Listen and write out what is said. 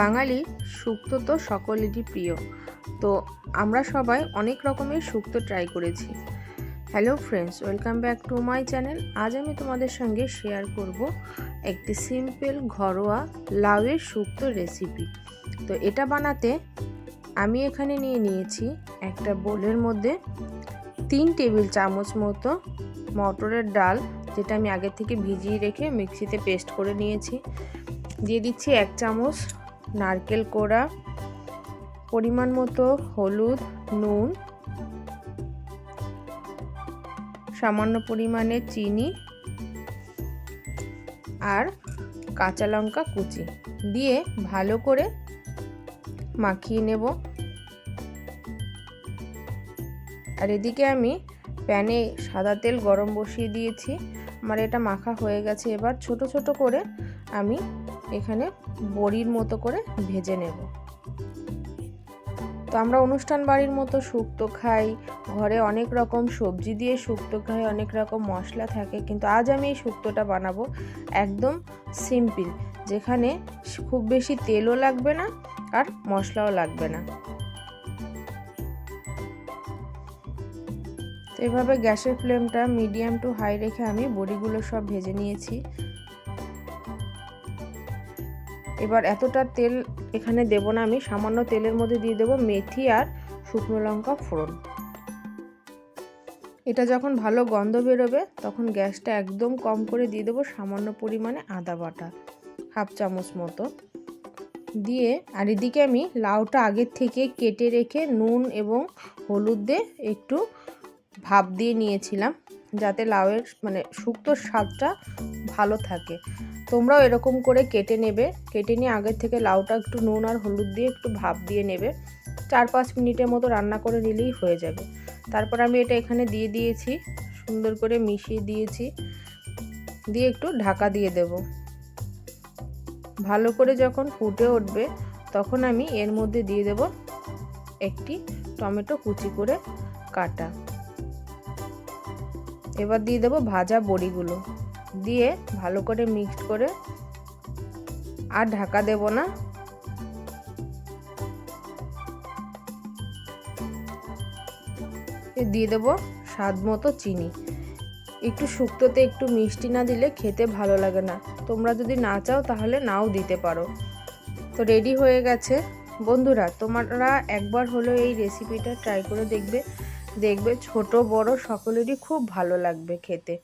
বাঙালি শুক্তো তো সকলেরই প্রিয়। তো আমরা সবাই অনেক রকমের শুক্তো ট্রাই করেছি। Hello friends welcome back to my channel আজ আমি তোমাদের সঙ্গে শেয়ার করব একটি সিম্পল ঘরোয়া, লাউয়ের শুক্তো রেসিপি তো এটা বানাতে আমি এখানে নিয়ে নিয়েছি একটা বোলের মধ্যে তিন টেবিল চামচ মতো মটরের ডাল, যেটা আমি আগে থেকে ভিজিয়ে রেখে মিক্সিতে পেস্ট করে নিয়েছি। দিয়ে দিচ্ছি এক চামচ নারকেল কোড়া, পরিমাণ মতো হলুদ, নুন, সামান্য পরিমাণে চিনি আর কাঁচা লঙ্কা কুচি দিয়ে ভালো করে মাখিয়ে নেব। আর এদিকে আমি প্যানে সাদা তেল গরম বসিয়ে দিয়েছি। আমার এটা মাখা হয়ে গেছে। এবার ছোট ছোট করে আমি এখানে বড়ির মতো করে ভেজে নেব। তো আমরা অনুষ্ঠান বাড়ির মতো শুক্তো খাই, ঘরে অনেক রকম সবজি দিয়ে শুক্তো খাই, অনেক রকম মশলা থাকে, কিন্তু আজ আমি এই শুক্তোটা বানাবো একদম সিম্পল, যেখানে খুব বেশি তেলও লাগবে না আর মশলাও লাগবে না। তো এভাবে গ্যাসের ফ্লেমটা মিডিয়াম টু হাই রেখে আমি বড়িগুলো সব ভেজে নিয়েছি। এবার এতটা তেল এখানে দেব না আমি, সামান্য তেলের মধ্যে দিয়ে দেবো মেথি আর শুকনো লঙ্কা ফোড়ন। এটা যখন ভালো গন্ধ বেরোবে, তখন গ্যাসটা একদম কম করে দিয়ে দেবো সামান্য পরিমাণে আদা বাটা, হাফ চামচ মতো। দিয়ে আর এদিকে আমি লাউটা আগের থেকে কেটে রেখে নুন এবং হলুদ দিয়ে একটু ভাপ দিয়ে নিয়েছিলাম যাতে লাউয়ের মানে শুক্তোর স্বাদটা ভালো থাকে। তোমরাও এরকম করে কেটে নেবে। কেটে নিয়ে আগের থেকে লাউটা একটু নুন আর হলুদ দিয়ে একটু ভাপ দিয়ে নেবে। চার পাঁচ মিনিটের মতো রান্না করে নিলেই হয়ে যাবে। তারপর আমি এটা এখানে দিয়ে দিয়েছি। সুন্দর করে মিশিয়ে দিয়েছি। দিয়ে একটু ঢাকা দিয়ে দেব। ভালো করে যখন ফুটে উঠবে তখন আমি এর মধ্যে দিয়ে দেব একটি টমেটো কুচি করে কাটা। এবার দিয়ে দেবো ভাজা বড়িগুলো। দিয়ে ভালো করে মিক্সড করে আর ঢাকা দেব না। দিয়ে দেব স্বাদ মতো চিনি। একটু শুক্তোতে একটু মিষ্টি না দিলে খেতে ভালো লাগে না। তোমরা যদি না চাও তাহলে নাও দিতে পারো। তো রেডি হয়ে গেছে। বন্ধুরা, তোমরা একবার হলো এই রেসিপিটা ট্রাই করে দেখবে। দেখবে ছোট বড় সকলেরই খুব ভালো লাগবে খেতে।